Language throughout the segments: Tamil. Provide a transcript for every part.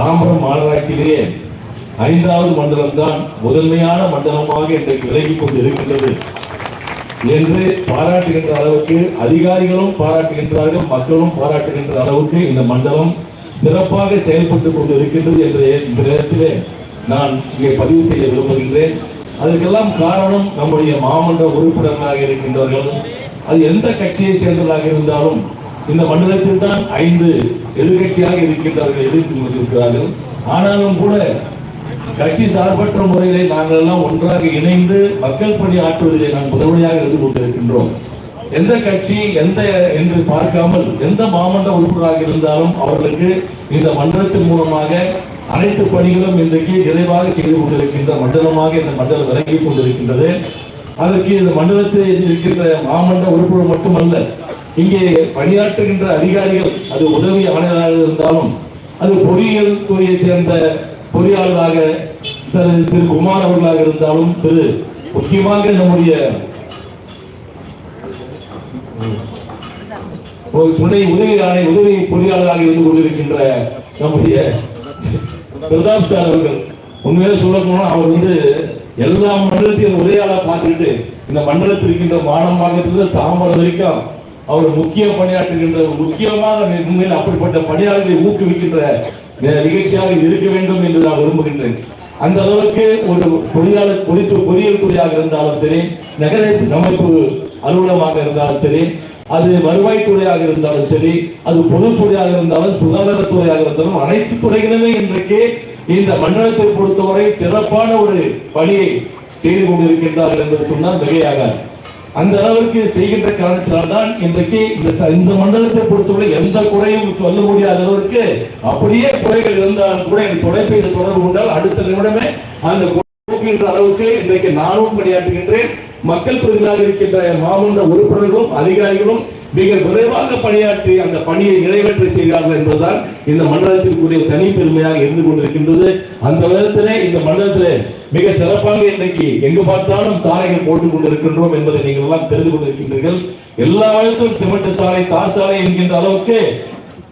தாம்பரம் மாநகராட்சியிலேயே ஐந்தாவது மண்டலம் தான் முதன்மையான மண்டலமாக இன்றைக்கு விலகி கொண்டிருக்கின்றது. என்று பாராட்டுகின்ற அளவுக்கு அதிகாரிகளும் பாராட்டுகின்றார்கள் மக்களும் பாராட்டுகின்ற அளவுக்கு இந்த மண்டலம் சிறப்பாக செயல்பட்டு கொண்டிருக்கின்றது என்ற இந்த நேரத்திலே நான் இங்கே பதிவு செய்ய விரும்புகின்றேன். அதற்கெல்லாம் காரணம் நம்முடைய மாமன்ற உறுப்பினர்களாக இருக்கின்றவர்கள். அது எந்த கட்சியை சேர்ந்ததாக இருந்தாலும் இந்த மண்டலத்தில் தான் ஐந்து எதிர்கட்சியாக இருக்கின்றவர்கள் எதிர்த்து கொண்டிருக்கிறார்கள். ஆனாலும் கூட கட்சி சார்பற்ற முறையிலே நாங்கள் எல்லாம் ஒன்றாக இணைந்து மக்கள் பணி ஆற்றுவதிலே நான் முதன்மையாக இருந்து கொண்டிருக்கின்றோம். எந்த கட்சி எந்த என்று பார்க்காமல் எந்த மாமன்ற உறுப்பினராக இருந்தாலும் அவர்களுக்கு இந்த மண்டலத்தின் மூலமாக அனைத்து பணிகளும் இன்றைக்கு நிறைவாக செய்து கொண்டிருக்கின்ற மண்டலமாக இந்த மண்டலம் விளங்கிக் கொண்டிருக்கின்றது. அதற்கு இந்த மண்டலத்தில் இருக்கின்ற மாமன்ற உறுப்பினர் மட்டுமல்ல இங்கே பணியாற்றுகின்ற அதிகாரிகள் அது உதவி ஆணையராக இருந்தாலும் அது பொறியியல் துறையைச் சேர்ந்த பொறியாளராக திரு குமார் அவர்களாக இருந்தாலும் திரு முக்கியமாக நம்முடைய துணை உதவி ஆணை உதவி பொறியாளராக இருந்து கொண்டிருக்கின்ற நம்முடைய பிரதாப் சார் அவர்கள். உண்மையில சொல்ல போனா அவர் வந்து எல்லா மண்டலத்தையும் ஒரே பார்த்துக்கிட்டு இந்த மண்டலத்தில் இருக்கின்ற மானம்பாக்கத்திலிருந்து தாம்பரம் வரைக்கும் அவர் முக்கிய பணியாற்றுகின்ற முக்கியமாக உண்மையில் அப்படிப்பட்ட பணியாளர்களை ஊக்குவிக்கின்ற நிகழ்ச்சியாக இருக்க வேண்டும் என்று நான் விரும்புகின்றேன். அந்த அளவுக்கு ஒரு பொறியாளர் பொறித்து பொறியியல் துறையாக இருந்தாலும் சரி நகர அமைப்பு அலுவலமாக இருந்தாலும் சரி அது வருவாய்த்துறையாக இருந்தாலும் சரி அது பொதுத்துறையாக இருந்தாலும் சுகாதாரத்துறையாக இருந்தாலும் அனைத்து துறைகளுமே இன்றைக்கு இந்த மண்டலத்தை பொறுத்தவரை சிறப்பான ஒரு பணியை செய்து கொண்டிருக்கின்றார்கள் என்று சொன்னால் மிகையாகாது. அந்த அளவுக்கு செய்கின்ற காரணத்தினால்தான் இன்றைக்கு இந்த இந்த மண்டலத்தை பொறுத்தவரை எந்த குறையும் சொல்ல முடியாத அளவிற்கு அப்படியே குறைகள் இருந்தாலும் கூட என் தொலைபேசி தொடர்பு கொண்டால் அடுத்த நிமிடமே அந்த போக்கின்ற அளவுக்கு இன்றைக்கு நானும் பணியாற்றுகின்றேன். மக்கள் பிரதிநிதியாக இருக்கின்ற மாமன்ற உறுப்பினர்களும் அதிகாரிகளும் மிக விரைவாக பணியாற்றி அந்த பணியை நிறைவேற்ற செய்கிறார்கள் என்பதுதான் இந்த மண்டலத்திற்குரிய தனி பெருமையாக இருந்து கொண்டிருக்கின்றது. அந்த விதத்திலே இந்த மண்டலத்திலே மிக சிறப்பாக இன்றைக்கு எங்கு பார்த்தாலும் சாலைகள் போட்டுக் கொண்டிருக்கின்றோம் என்பதை நீங்கள் எல்லாம் தெரிந்து கொண்டிருக்கின்றீர்கள். எல்லா விதத்திலும் சிமெண்ட் சாலை தார் சாலை என்கின்ற அளவுக்கு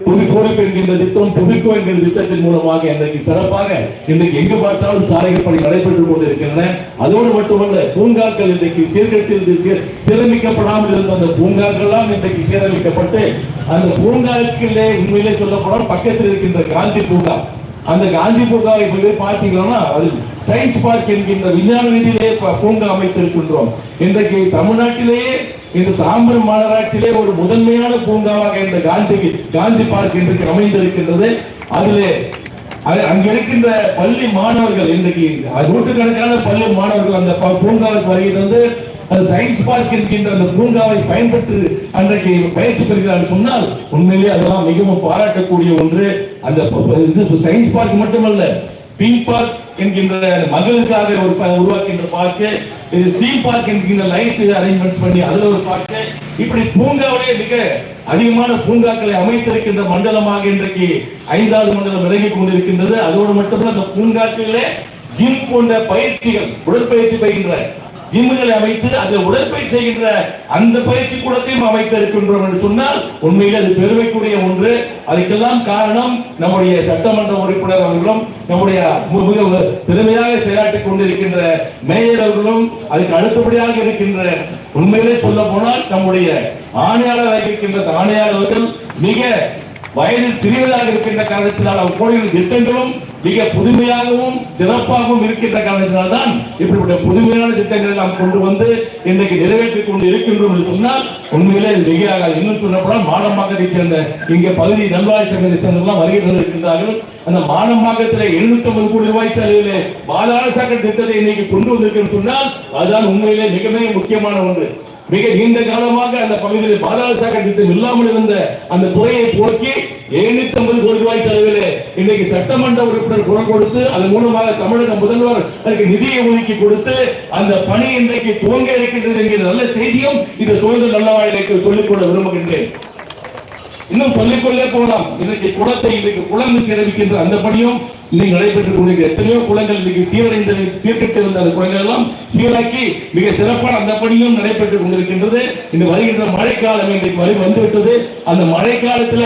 புதுக்கோடிப்பு என்கின்ற திட்டம் புதுக்கோ என்கிற திட்டத்தின் மூலமாக இன்றைக்கு சிறப்பாக இன்றைக்கு எங்கு பார்த்தாலும் சாலைகள் பணி நடைபெற்றுக் கொண்டிருக்கின்றன. அதோடு மட்டுமல்ல பூங்காக்கள் இன்றைக்கு சீர்கட்டில் சீரமைக்கப்படாமல் இருந்த அந்த பூங்காக்கள்லாம் இன்றைக்கு சீரமைக்கப்பட்டு அந்த பூங்காக்களே உண்மையிலே சொல்லப்படும் பக்கத்தில் இருக்கின்ற காந்தி பூங்கா அந்த காந்தி பூங்காவை போய் பார்த்தீங்கன்னா அது சயின்ஸ் பார்க் என்கின்ற விஞ்ஞான ரீதியிலே பூங்கா அமைத்திருக்கின்றோம். இன்றைக்கு தமிழ்நாட்டிலேயே இந்த தாம்பரம் மாநகராட்சியிலே ஒரு முதன்மையான பூங்காவாக இந்த காந்தி காந்தி பார்க் இன்றைக்கு அமைந்திருக்கின்றது. அதிலே அது அங்க இருக்கின்ற பள்ளி மாணவர்கள் இன்றைக்கு நூற்றுக்கணக்கான பள்ளி மாணவர்கள் அந்த ப- பூங்காவுக்கு வருகிறது அது சயின்ஸ் பார்க் இருக்கின்ற அந்த பூங்காவை பயன்பெற்று அன்றைக்கு பயிற்சி பெறுகிறார் சொன்னால் உண்மையிலேயே அதெல்லாம் மிகவும் பாராட்டக்கூடிய ஒன்று. அந்த இது சயின்ஸ் பார்க் மட்டுமல்ல பிங்க் பார்க் என்கின்ற மகளுக்காக ஒரு உருவாக்கின்ற பார்க்கு இது சி பார்க் என்கின்ற லைட் அரேஞ்ச்மெண்ட் பண்ணி அதுல ஒரு பார்க்கு இப்படி பூங்காவிலே மிக அதிகமான பூங்காக்களை அமைத்திருக்கின்ற மண்டலமாக இன்றைக்கு ஐந்தாவது மண்டலம் விலகி கொண்டிருக்கின்றது. அதோடு மட்டுமல்ல அந்த பூங்காக்களிலே ஜிம் போன்ற பயிற்சிகள் உடற்பயிற்சி பயின்ற ஜிம்முகளை அமைத்து அதில் உடற்பயிற்சி செய்கின்ற அந்த பயிற்சி கூடத்தையும் அமைத்து இருக்கின்றோம் என்று சொன்னால் உண்மையில் அது பெருமைக்குரிய ஒன்று. அதுக்கெல்லாம் காரணம் நம்முடைய சட்டமன்ற உறுப்பினர் அவர்களும் நம்முடைய மு- மிக திறமையாக செயலாற்றிக் கொண்டிருக்கின்ற மேயர் அவர்களும் அதுக்கு அடுத்தபடியாக இருக்கின்ற உண்மையிலே சொல்ல போனால் நம்முடைய ஆணையாளராக இருக்கின்ற ஆணையாளர்கள் மிக வயதில் சிறியதாக இருக்கின்ற காரணத்தினால் அவர் கோயில் திட்டங்களும் மிக புதுமையாகவும் சிறப்பாகவும் இருக்கின்ற காரணத்தினால் தான் இப்படிப்பட்ட புதுமையான திட்டங்களை நாம் கொண்டு வந்து இன்றைக்கு நிறைவேற்றிக் கொண்டு இருக்கின்றோம் என்று சொன்னால் உண்மையிலே இது மிகையாக இன்னும் சொல்லப்போனால் மானம்பாக்கத்தை சேர்ந்த இங்கே பகுதி நல்வாய் சங்கத்தை சேர்ந்தவர்கள் வருகை அந்த மானம்பாக்கத்திலே எழுநூத்தி ஐம்பது கோடி ரூபாய் செலவிலே பாதாள சாக்கடை திட்டத்தை இன்னைக்கு கொண்டு வந்திருக்கிறோம் சொன்னால் அதுதான் உண்மையிலே மிக மிக முக்கியமான ஒன்று. மிக நீண்ட காலமாக அந்த பகுதியில் பாதாள சாக்கடை திட்டம் இல்லாமல் இருந்த அந்த துறையை போக்கி எழுநூத்தி ஐம்பது கோடி ரூபாய் செலவில் இன்னைக்கு சட்டமன்ற உறுப்பினர் குரல் கொடுத்து அதன் மூலமாக தமிழக முதல்வர் அதற்கு நிதியை ஒதுக்கி கொடுத்து அந்த பணி இன்றைக்கு துவங்க இருக்கின்றது என்கிற நல்ல செய்தியும் இந்த சுதந்திர நல்லவாயிலுக்கு சொல்லிக்கொள்ள விரும்புகின்றேன். இன்னும் சொல்லிக்கொள்ளே போகலாம். இன்னைக்கு குளத்தை இன்னைக்கு குளம் சீரமைக்கின்ற அந்த பணியும் இன்னைக்கு நடைபெற்றுக் கொண்டிருக்கிற எத்தனையோ குளங்கள் இன்னைக்கு சீரடைந்த சீர்கட்டு இருந்த அந்த குளங்கள் எல்லாம் சீராக்கி மிக சிறப்பான அந்த பணியும் நடைபெற்றுக் கொண்டிருக்கின்றது இந்த வருகின்ற மழைக்காலம் இன்றைக்கு வரை வந்துவிட்டது. அந்த மழைக்காலத்துல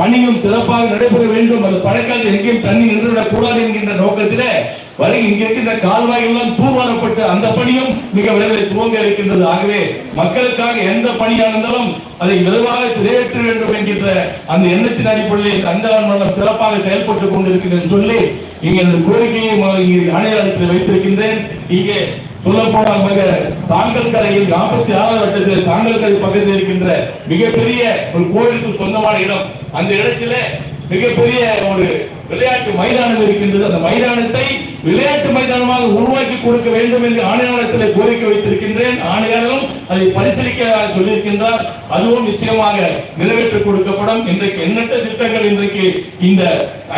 பணியும் சிறப்பாக நடைபெற வேண்டும். அது படைக்கால் எங்கேயும் தண்ணி நின்றுவிடக் கூடாது என்கின்ற நோக்கத்திலே வரை இங்க இருக்கின்ற கால்வாய் தூர்வாரப்பட்டு அந்த பணியும் மிக விரைவில் துவங்க இருக்கின்றது. ஆகவே மக்களுக்காக எந்த பணியாக இருந்தாலும் அதை விரைவாக நிறைவேற்ற வேண்டும் என்கின்ற அந்த எண்ணத்தின் அடிப்படையில் அந்த மண்டலம் சிறப்பாக செயல்பட்டுக் கொண்டிருக்கிறது சொல்லி இங்கே இந்த கோரிக்கையை ம- இங்கே ஆணையாளத்தில் வைத்திருக்கின்றேன். இங்கே சொல்லப்போனால் மிக தாங்கல் கரையில் நாற்பத்தி ஆறாவது வட்டத்தில் தாங்கல் கரை பக்கத்தில் இருக்கின்ற மிகப்பெரிய ஒரு கோயிலுக்கு சொந்தமான இடம். அந்த இடத்திலே மிகப்பெரிய ஒரு விளையாட்டு மைதானம் இருக்கின்றது. அந்த மைதானத்தை விளையாட்டு மைதானமாக உருவாக்கி கொடுக்க வேண்டும் என்று ஆணையாளத்தில் கோரிக்கை வைத்திருக்கின்றேன். ஆணையாளரும் அதை பரிசீலிக்க சொல்லியிருக்கின்றார். அதுவும் நிச்சயமாக நிறைவேற்றி கொடுக்கப்படும். இன்றைக்கு எண்ணற்ற திட்டங்கள் இன்றைக்கு இந்த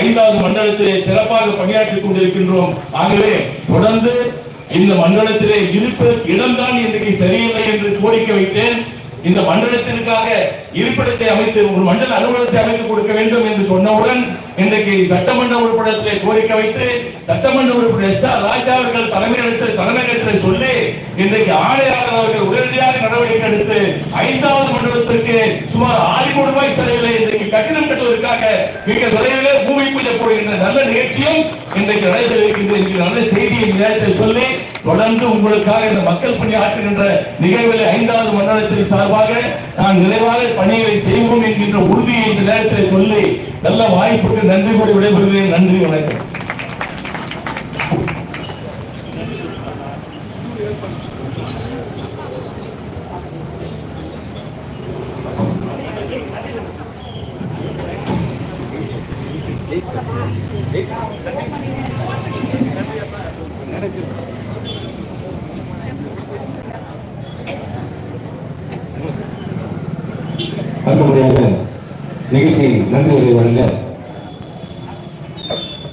ஐந்தாவது மண்டலத்திலே சிறப்பாக பணியாற்றிக் கொண்டிருக்கின்றோம். ஆகவே தொடர்ந்து இந்த மண்டலத்திலே இருப்பதற்கு இடம்தான் இன்றைக்கு சரியில்லை என்று கோரிக்கை வைத்தேன். இந்த மண்டலத்திற்காக இருப்பிடத்தை அமைத்து ஒரு மண்டல அலுவலகத்தை அமைத்து கொடுக்க வேண்டும் என்று சொன்னவுடன் இன்றைக்கு சட்டமன்ற உறுப்பினர்களை கோரிக்கை வைத்து சட்டமன்ற உறுப்பினர் எஸ் ஆர் ராஜா அவர்கள் தலைமையிடத்தில் தலைமையிடத்தில் சொல்லி இன்றைக்கு ஆணையாளர் அவர்கள் உடனடியாக நடவடிக்கை எடுத்து ஐந்தாவது மண்டலத்திற்கு சுமார் ஆறு கோடி ரூபாய் செலவில் கட்டிடம் கட்டுவதற்காக மிக விரைவில் பூமி பூஜை போடுகின்ற நல்ல நிகழ்ச்சியும் இன்றைக்கு நடைபெற இருக்கின்ற நல்ல செய்தியை நேரத்தில் சொல்லி தொடர்ந்து உங்களுக்காக இந்த மக்கள் பணி ஆற்றுகின்ற நிகழ்வில் ஐந்தாவது மண்டலத்தின் சார்பாக நான் நிறைவாக பணிகளை செய்வோம் என்கின்ற உறுதியை இந்த நேரத்தில் சொல்லி நல்ல வாய்ப்புக்கு நன்றி கூறி விடைபெறுகிறேன். நன்றி வணக்கம். அடுத்தபடியாக நிகழ்ச்சி நன்றி உரை வழங்க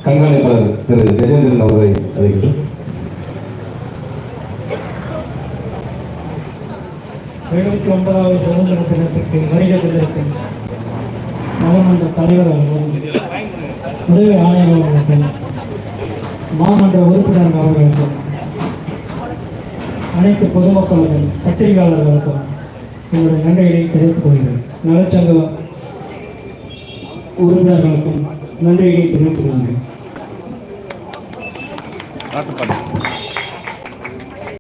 கண்காணிப்பாளர் திரு கஜேந்திரன் அவர்களை அழைக்கிறோம். எழுபத்தி ஒன்பதாவது சுதந்திர தினத்திற்கு வருகை தந்திருக்கும் நகர்மன்ற தலைவர் அவர்களும் உதவி ஆணையர் அவர்களுக்கும் மாமன்ற உறுப்பினர்கள் அவர்களுக்கும் அனைத்து பொதுமக்களுக்கும் பத்திரிகையாளர்களுக்கும் என்னுடைய நன்றிகளை தெரிவித்துக் கொள்கிறேன். நலச்சங்க உறுப்பினர்களுக்கும் நன்றிகளை தெரிவித்துக் கொள்கிறேன்.